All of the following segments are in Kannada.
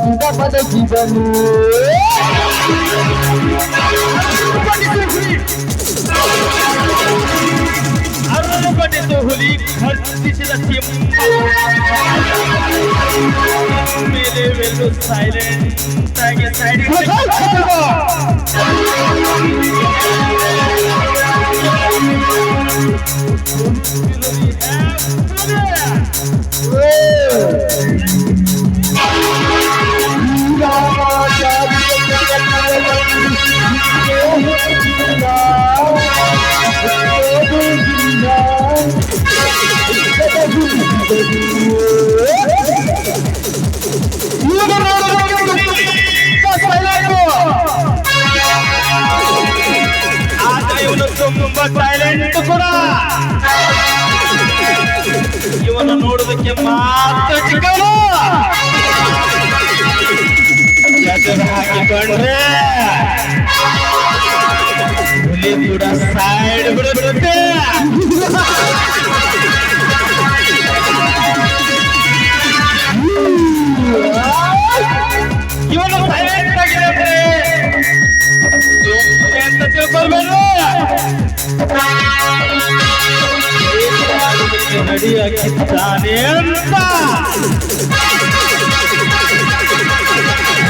নিরাপদ জীবন হলি ঘর পিছলাছিম মেলে মেলো সাইলেন্ট তাকে সাইডে Yeah. ಎದುರು ಹಾಕಿಕೊಂಡ್ರೆ ಹುಲಿ ಸೈಡ್ ಬಿಡುತ್ತೆ ಇವನು ಅಂತ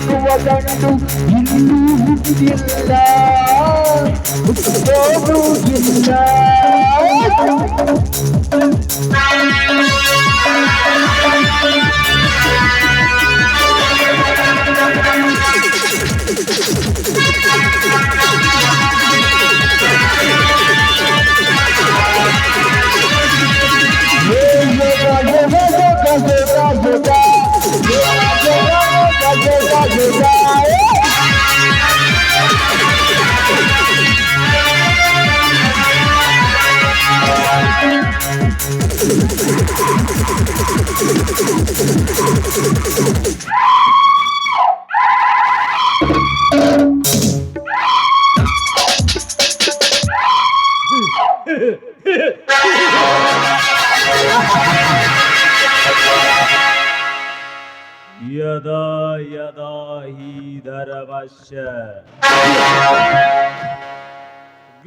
وظننت إنه بالله قوم بالله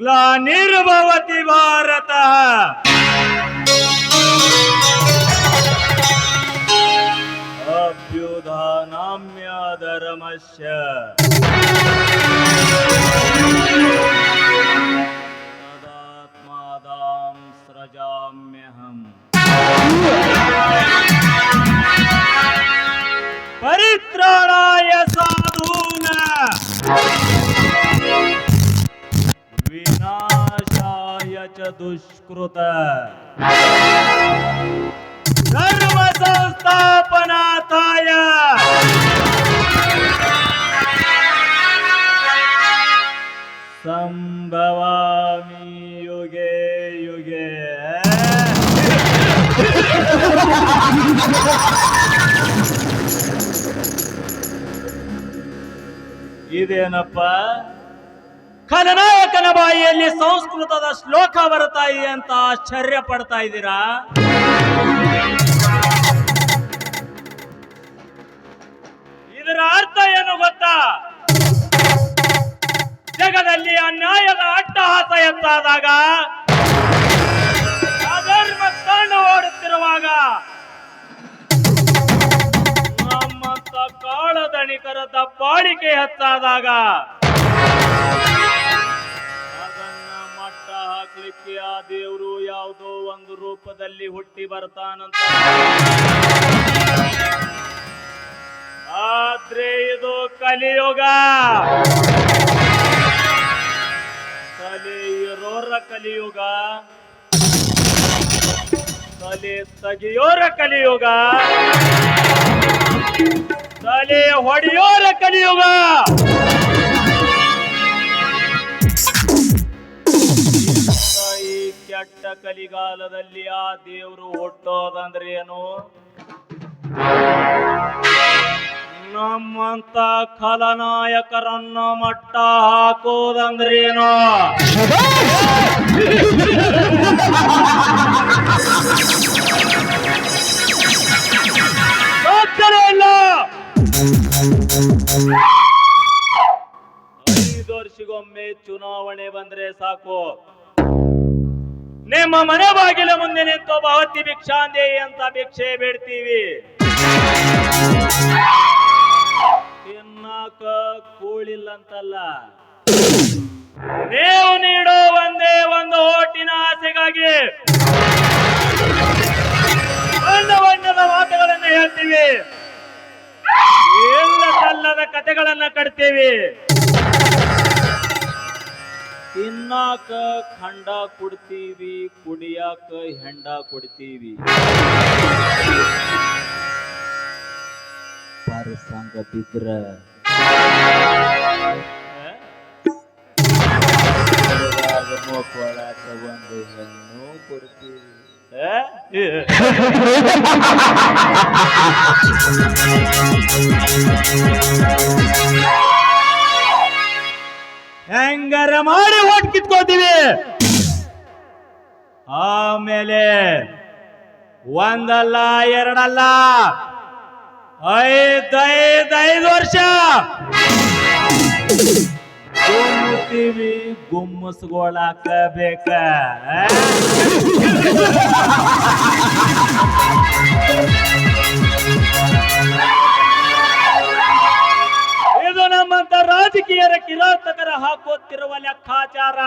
ग्लानिर्भवति भारतः। अभ्युधानाम्याधर्मस्य तदात्मादां सृजाम्यहम्। परित्राणाय साधूना। ಚ ದುಷ್ಕೃತ. ಧರ್ಮ ಸಂಸ್ಥಾಪನಾಥಾಯ. ಸಂಭವಾಮಿ ಯುಗೆ ಯುಗೆ. ಇದೇನಪ್ಪ? ಖಲನಾಯಕನ ಬಾಯಿಯಲ್ಲಿ ಸಂಸ್ಕೃತದ ಶ್ಲೋಕ ಬರ್ತಾ ಇದೆ ಅಂತ ಆಶ್ಚರ್ಯ ಪಡ್ತಾ ಇದ್ದೀರಾ? ಇದರ ಅರ್ಥ ಏನು ಗೊತ್ತಾ? ಜಗದಲ್ಲಿ ಅನ್ಯಾಯದ ಅಟ್ಟಹಾಸ ಎತ್ತಾದಾಗ, ಅಧರ್ಮ ಕಣ್ಣು ಓಡುತ್ತಿರುವಾಗ, ನಮ್ಮಂತ ಕಾಳದಣಿಕರ ದಬ್ಬಾಳಿಕೆ ಹೆಚ್ಚಾದಾಗ ಅದಕ್ಕೆ ಆ ದೇವರು ಯಾವುದೋ ಒಂದು ರೂಪದಲ್ಲಿ ಹುಟ್ಟಿ ಬರ್ತಾನಂತ. ಆದ್ರೆ ಇದು ಕಲಿಯುಗ. ತಲೆ ಇರೋರ ಕಲಿಯುಗ. ತಲೆ ಸಗಿಯೋರ ಕಲಿಯುಗ. ತಲೆ ಹೊಡೆಯೋರ ಕಲಿಯುಗ. ಕೆಟ್ಟ ಕಲಿಗಾಲದಲ್ಲಿ ಆ ದೇವರು ಹುಟ್ಟೋದಂದ್ರೆ ಏನು? ನಮ್ಮಂತ ಖಲನಾಯಕರನ್ನ ಮಟ್ಟ ಹಾಕೋದಂದ್ರೇನು ಐದು ವರ್ಷಗೊಮ್ಮೆ ಚುನಾವಣೆ ಬಂದ್ರೆ ಸಾಕು. ನಿಮ್ಮ ಮನೆ ಬಾಗಿಲ ಮುಂದೆ ನಿಂತು ಭವತಿ ಭಿಕ್ಷಾಂದೆ ಅಂತ ಭಿಕ್ಷೆ ಬಿಡ್ತೀವಿ. ತಿನ್ನಾಕ ಕೂಳಿಲ್ಲ ಅಂತಲ್ಲ ನೀವು ನೀಡೋ ಒಂದೇ ಒಂದು ಓಟಿನ ಆಸೆಗಾಗಿ ಬಣ್ಣ ಬಣ್ಣದ ಮಾತುಗಳನ್ನು ಹೇಳ್ತೀವಿ. ಎಲ್ಲ ಸಲ್ಲದ ಕತೆಗಳನ್ನ ಕಟ್ತೀವಿ. ತಿನ್ನಾಕ ಖಂಡ ಕೊಡ್ತೀವಿ ಕುಡಿಯಾಕ ಹೆಂಡ ಕೊಡ್ತೀವಿ ಸಂಗ ಬಿದ್ರ ತಗೊಂಡು ಹೆಣ್ಣು ಕೊಡ್ತೀವಿ ಹೆಂಗಾರ ಮಾಡಿ ಓಟ್ ಕಿತ್ಕೋತೀವಿ. ಆಮೇಲೆ ಒಂದಲ್ಲ ಎರಡಲ್ಲ. ಐದೈದೈದು ಐದ್ ಐದು ವರ್ಷ. ಗುಮ್ಮಸ್ಕೊಳಕ ಬೇಕ ಹಾಕುತ್ತಿರುವ ಲೆಕ್ಕಾಚಾರ.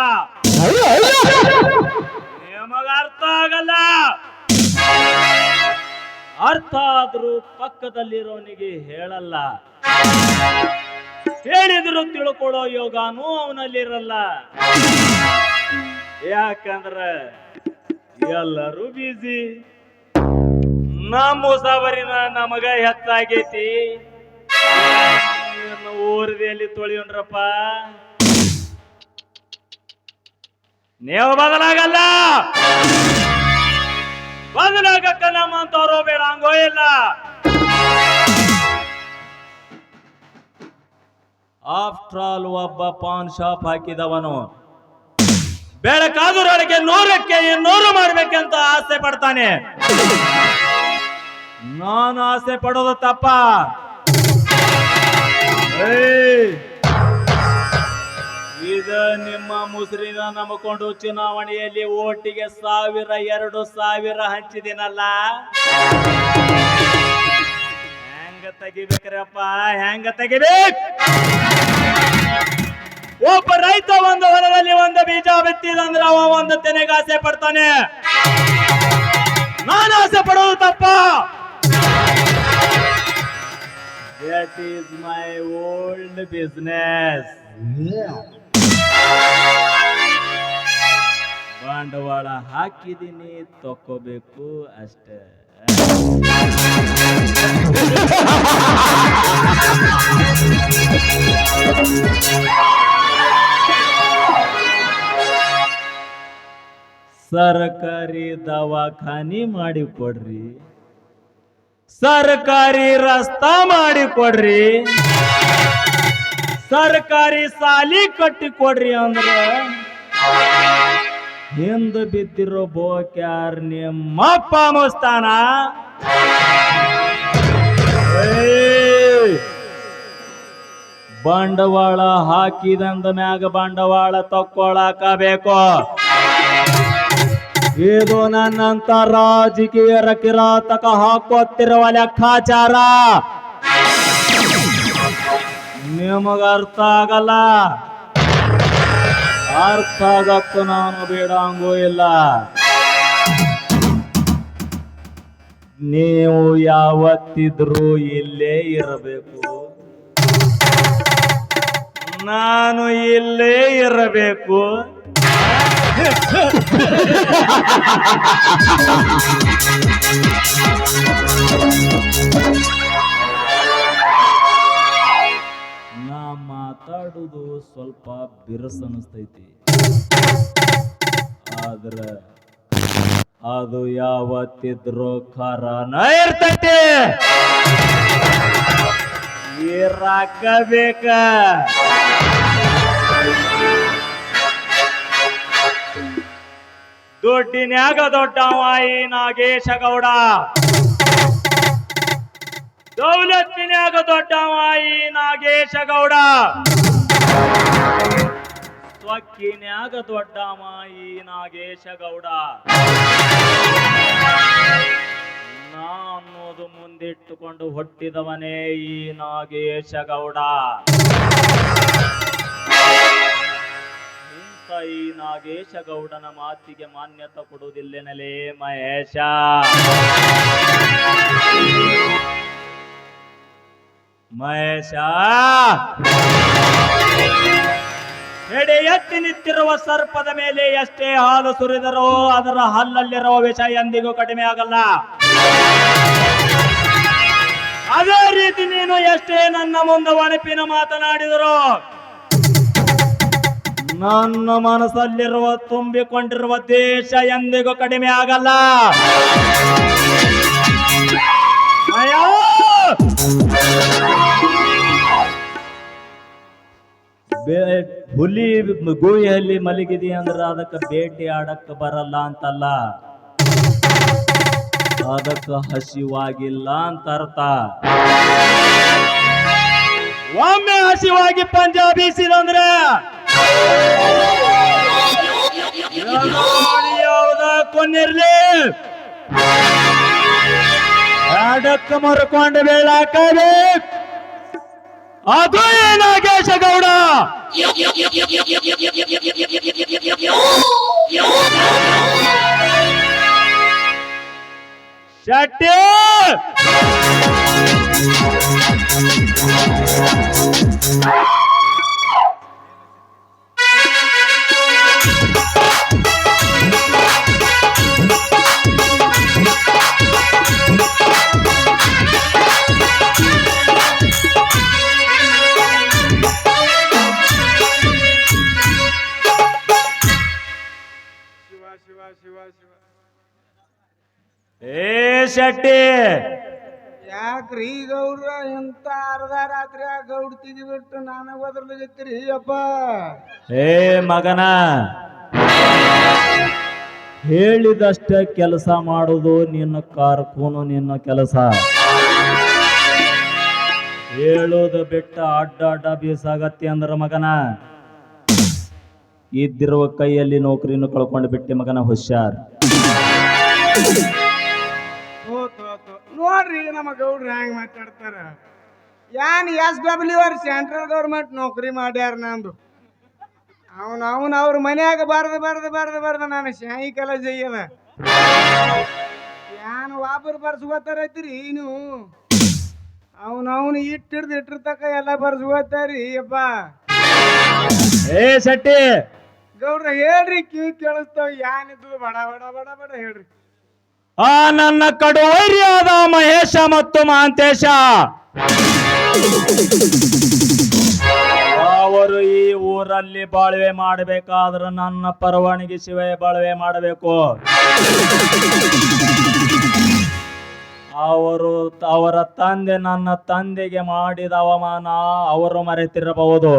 ನಿಮಗ ಅರ್ಥ ಆಗಲ್ಲ. ಅರ್ಥ ಆದ್ರೂ ಪಕ್ಕದಲ್ಲಿರೋನಿಗೆ ಹೇಳಲ್ಲ. ಹೇಳಿದ್ರು ತಿಳ್ಕೊಳ್ಳೋ ಯೋಗಾನು ಅವನಲ್ಲಿರಲ್ಲ. ಯಾಕಂದ್ರ ಎಲ್ಲರೂ ಬಿಜಿ ನಮ್ಮ ಉಸಾಬರಿನ ನಮಗ ಹೆಚ್ಚಾಗೈತಿ ಊರದಲ್ಲಿ ತೊಳಿಯೋಣ್ರಪ್ಪ ನೀವು ಬದಲಾಗಲ್ಲ. ಬದಲಾಗಕ್ಕ ನಮ್ಮಂತವ್ರು ಬೇಡ, ಹಂಗೋ ಇಲ್ಲ. ಆಫ್ಟರ್ ಆಲ್ ಒಬ್ಬ ಪಾನ್ ಶಾಪ್ ಹಾಕಿದವನು. ಬೆಳಕಾದರೊಳಗೆ ನೂರಕ್ಕೆ ಇನ್ನೂರು ಮಾಡ್ಬೇಕಂತ ಆಸೆ ಪಡ್ತಾನೆ. ನಾನು ಆಸೆ ಪಡೋದು ತಪ್ಪ! ಇದ ನಿಮ್ಮ ಮುಸ್ರಿನ ನಂಬಿಕೊಂಡು ಚುನಾವಣೆಯಲ್ಲಿ ಓಟಿಗೆ ಸಾವಿರ, ಎರಡು ಸಾವಿರ ಹಂಚಿದಿನಲ್ಲ? ಹೆಂಗ ತೆಗಿಬೇಕ್ರಪ್ಪ? ಹೆಂಗ ತೆಗಿಬೇಕು? ಒಬ್ಬ ರೈತ ಒಂದು ಹೊಲದಲ್ಲಿ ಒಂದು ಬೀಜ ಬಿತ್ತಿದಂದ್ರೆ ಅವ ಒಂದು ತೆನೆಗೆ ಆಸೆ ಪಡ್ತಾನೆ. ನಾನು ಆಸೆ ಪಡೋದು ತಪ್ಪ. That is my old business ಬಂಡವಾಳ ಹಾಕಿದ್ದೀನಿ ತಕ್ಕೋಬೇಕು ಅಷ್ಟೇ. ಸರ್ಕಾರಿ ದವಾಖಾನಿ ಮಾಡಿಕೊಡ್ರಿ ಸರ್ಕಾರಿ ರಸ್ತಾ ಮಾಡಿಕೊಡ್ರಿ ಸರ್ಕಾರಿ ಸಾಲಿ ಕಟ್ಟಿ ಕೊಡ್ರಿ ಅಂದ್ರ ಹಿಂದ ಬಿದ್ದಿರೋ ಬೋಕ್ಯಾರ್ ನಿಮ್ಮಪ್ಪ ಮಸ್ತಾನ! ಬಂಡವಾಳ ಹಾಕಿದಂದ ಮ್ಯಾಗ ಬಂಡವಾಳ ತಕ್ಕೊಳಕ ಬೇಕು ಇದು ನನ್ನಂತ ರಾಜಕೀಯರ ಕಿರಾತಕ ಹಾಕೋತಿರುವ ಲೆಕ್ಕಾಚಾರ. ನಿಮಗ ಅರ್ಥ ಆಗಲ್ಲ. ಅರ್ಥ ಆಗಕ್ಕ ನಾನು ಬೇಡ ಹಂಗೂ ಇಲ್ಲ ನೀವು ಯಾವತ್ತಿದ್ರೂ ಇಲ್ಲೇ ಇರಬೇಕು. ನಾನು ಇಲ್ಲೇ ಇರಬೇಕು. ಮಾತಾಡುದು ಸ್ವಲ್ಪ ಬಿರುಸು ಅನಿಸ್ತೈತಿ ಆದ್ರ ಅದು ಯಾವತ್ತಿದ್ರು ಖರನ ಇರ್ತೈತಿ. ಬೇಕ ದೊಡ್ಡಿನ್ಯಾಗ ದೊಡ್ಡವ ನಾಗೇಶ ಗೌಡ ದೌಲತ್ತಿನ್ಯಾಗ ದೊಡ್ಡವ ಈ ನಾಗೇಶ ಗೌಡ ಸ್ವಕ್ಕಿನ್ಯಾಗ ದೊಡ್ಡವ ಈ ನಾಗೇಶ ಗೌಡ ನಾ ಅನ್ನೋದು ಮುಂದಿಟ್ಟುಕೊಂಡು ಹೊಟ್ಟಿದವನೇ ಈ ನಾಗೇಶ ಗೌಡ ಇಂಥ ಈ ನಾಗೇಶ ಗೌಡನ ಮಾತಿಗೆ ಮಾನ್ಯತೆ ಕೊಡುವುದಿಲ್ಲೆನಲೇ ಮಹೇಶ. ಮಹೇಶ. ಎಡೆ ಎತ್ತಿ ನಿಂತಿರುವ ಸರ್ಪದ ಮೇಲೆ ಎಷ್ಟೇ ಹಾಲು ಸುರಿದರೂ ಅದರ ಹಲ್ಲಲ್ಲಿರುವ ವಿಷ ಎಂದಿಗೂ ಕಡಿಮೆ ಆಗಲ್ಲ. ಅದೇ ರೀತಿ ನೀನು ಎಷ್ಟೇ ನನ್ನ ಮುಂದೆ ಒಣಪಿನ ಮಾತನಾಡಿದರು ನನ್ನ ಮನಸ್ಸಲ್ಲಿರುವ ತುಂಬಿಕೊಂಡಿರುವ ದೇಶ ಎಂದಿಗೂ ಕಡಿಮೆ ಆಗಲ್ಲ. ಹುಲಿ ಗುಹೆಯಲ್ಲಿ ಮಲಗಿದೆ ಅಂದ್ರೆ ಅದಕ್ಕೆ ಬೇಟೆ ಆಡಕ್ಕೆ ಬರಲ್ಲ ಅಂತಲ್ಲ. ಅದಕ್ಕೆ ಹಸಿವಾಗಿಲ್ಲ ಅಂತ ಅರ್ಥ. ಒಮ್ಮೆ ಹಸಿವಾಗಿ ಪಂಜಾಬಿ ಬೀಸಿದಂದ್ರೆ ಯಾವ್ದ ಕೊನ್ನಿರ್ಲಿ ಆಡಕ್ಕ ಮರ್ಕೊಂಡು ಬೀಳಾಕಬೇಕು ಅದು ನಾಗೇಶ ಗೌಡ. ಶೆಟ್ಟಿ. ಶಿವ ಶೆಟ್ಟಿ ಯಾಕ್ರಿ ಗೌಡ್ರ ಎಂತ ಅರ್ಧ ರಾತ್ರಿ ಗೌಡ್ ತೆಗಿಬಿಟ್ಟು ನಾನು ಒದರ್ಲಿಗತ್ತೀರಿ ಅಪ್ಪ. ಏ ಮಗನ ಹೇಳಿದಷ್ಟೇ ಕೆಲಸ ಮಾಡೋದು ನಿನ್ನ ಕಾರ್ಕೂನು ನಿನ್ನ ಕೆಲಸ. ಹೇಳೋದು ಬಿಟ್ಟ ಅಡ್ಡ ಅಡ್ಡ ಬೀಸಾಗತ್ತೆ ಅಂದ್ರ ಮಗನ. ಇದ್ದಿರುವ ಕೈಯಲ್ಲಿ ನೌಕರಿಯನ್ನು ಕಳ್ಕೊಂಡು ಬಿಟ್ಟೆ ಮಗನ ಹುಷಾರ್. ನೋಡ್ರಿ ನಮ್ಮ ಗೌಡ್ರು ಹ್ಯಾಂಗ ಮಾತಾಡ್ತಾರ. ಯಾನ್ S W R central government ನೌಕರಿ ಮಾಡ್ಯಾರ ನಂದು. ಅವನು ಅವನು ಅವ್ರ ಮನ್ಯಾಗ ಬರ್ದು ಬಾರ್ದು ಬರ್ದು ಬರ್ದು ನಾನು ಶಾಯಿ ಕಾಲೇಜ್ ಅಯ್ಯದ ಏನು ವಾಪರ್ ಬರ್ಸ್ಕೋತಾರೈತ್ರಿ ನೀವು ಅವನ್ ಅವನು ಇಟ್ಟು ಹಿಡ್ದು ಇಟ್ಟಿರ್ತಕ ಎಲ್ಲ ಬರ್ಸ್ಕೋತಾರಿ ಅಪ್ಪ. ಏ ಸಟ್ಟಿ ಗೌಡ್ರ ಹೇಳ್ರಿ ಕಿವಿ ಕೇಳಿಸ್ತಾವ ಯಾನಿದ್ದು ಬಡ ಬಡ ಬಡ ಬಡ ಹೇಳ್ರಿ. ಆ ನನ್ನ ಕಡುವೈರಿಯಾದ ಮಹೇಶ ಮತ್ತು ಮಹಾಂತೇಶ ಅವರು ಈ ಊರಲ್ಲಿ ಬಾಳ್ವೆ ಮಾಡಬೇಕಾದ್ರೆ ನನ್ನ ಪರವಾನಗಿ ಶಿವೆ ಬಾಳ್ವೆ ಮಾಡಬೇಕು. ಅವರು ಅವರ ತಂದೆ ನನ್ನ ತಂದೆಗೆ ಮಾಡಿದ ಅವಮಾನ ಅವರು ಮರೆತಿರಬಹುದು.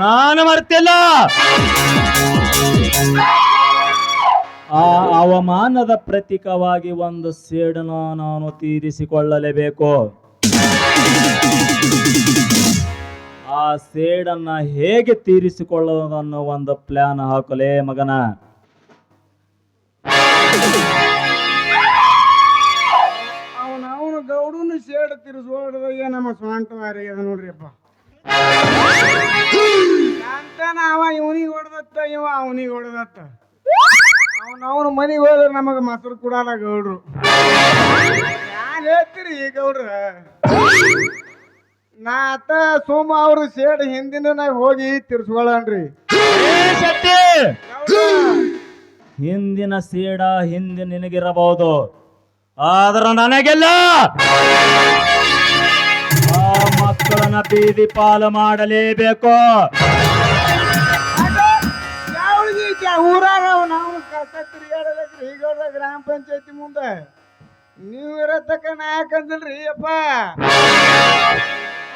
ನಾನು ಮರ್ತಿಲ್ಲ. ಆ ಅವಮಾನದ ಪ್ರತೀಕವಾಗಿ ಒಂದು ಸೇಡನ್ನು ನಾನು ತೀರಿಸಿಕೊಳ್ಳಲೇಬೇಕು. ಆ ಸೇಡನ್ನ ಹೇಗೆ ತೀರಿಸಿಕೊಳ್ಳೋದನ್ನು ಒಂದು ಪ್ಲಾನ್ ಹಾಕಲೇ ಮಗನ. ಅವನ ಅವನು ಗೌಡನು ಸೇಡ್ ನಮ್ಮ ಸ್ವಂಟವಾರಿ ಅದ ನೋಡ್ರಿಪ್ಪ ಅಂತ ಅವ ಇವನಿಗೆ ಹೊಡೆದತ್ತ ಇವ ಅವನಿಗೆ ಹೊಡೆದತ್ತ. ಅವನ ಅವ್ನ ಮನೆಗೆ ಹೋದ್ರೆ ನಮಗೆ ಮೊಸರು ಕೊಡಲ್ಲ ಗೌಡ್ರು. ಯಾರು ಹೇಳ್ತೀರಿ ಈ ಗೌಡ್ರ. ನಾ ಅತ್ತ ಸೋಮ ಅವ್ರ ಸೇಡ್ ಹಿಂದಿನ ಹೋಗಿ ತಿರ್ಸ್ಕೊಳ್ಳನ್ರಿ ಹಿಂದಿನ ಸೇಡ ಹಿಂದೆ ನಿನಗಿರಬಹುದು. ಆದ್ರ ನನಗೆಲ್ಲ ಆ ಮಕ್ಕಳನ್ನ ಬೀದಿ ಪಾಲು ಮಾಡಲೇಬೇಕು. ಕಸ ತಿರುಗಾಡಲಕ್ರಿ ಈಗ ಗ್ರಾಮ ಪಂಚಾಯತಿ ಮುಂದೆ. ನೀವು ಇರತಕ್ಕ ನಾಯಕ ಅಂದಿಲ್ರಿ ಅಪ್ಪ?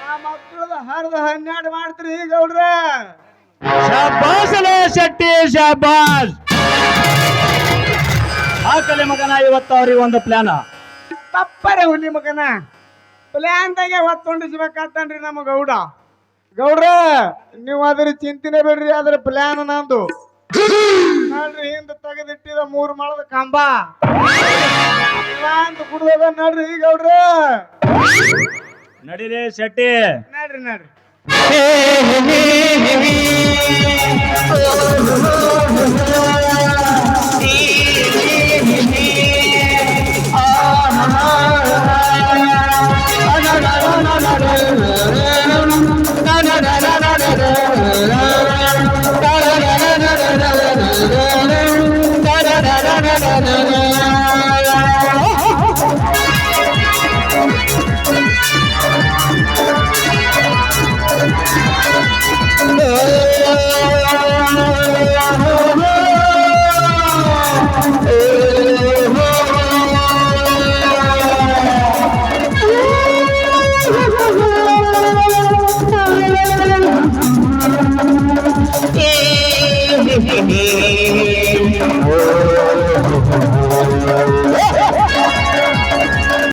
ಆ ಮಕ್ಕಳದ ಹರಿದ ಹನ್ನೆರಡು ಮಾಡ್ತೀರಿ ಗೌಡ್ರ ಶಾಬಾಸಲೇ ಶೆಟ್ಟಿ ಶಾಬಾಸ್. ಹಾಕಲೆ ಮಗನ ಇವತ್ತು ಅವ್ರಿಗೆ ಒಂದು ಪ್ಲಾನ ತಪ್ಪರೆ ಹುಲಿ ಮಗನ. ಪ್ಲ್ಯಾನ್ದಾಗೆ ಹೊತ್ತೊಂಡಿಸ್ಬೇಕಾತನ್ರಿ ನಮ್ಮ ಗೌಡ. ಗೌಡ್ರ ನೀವು ಅದ್ರ ಚಿಂತನೆ ಬಿಡ್ರಿ ಅದ್ರ ಪ್ಲಾನ್ ನಂದು. ನೋಡ್ರಿ ಹಿಂದ ತೆಗೆದಿಟ್ಟಿದ ಮೂರು ಮಳದ ಕಂಬ ಇಲ್ಲ ಅಂತ ಕುಡ್ದದ ನೋಡ್ರಿ ಗೌಡ್ರ ನಡಿಲೇ ಶೆಟ್ಟಿ ನೋಡ್ರಿ ನೋಡ್ರಿ Oh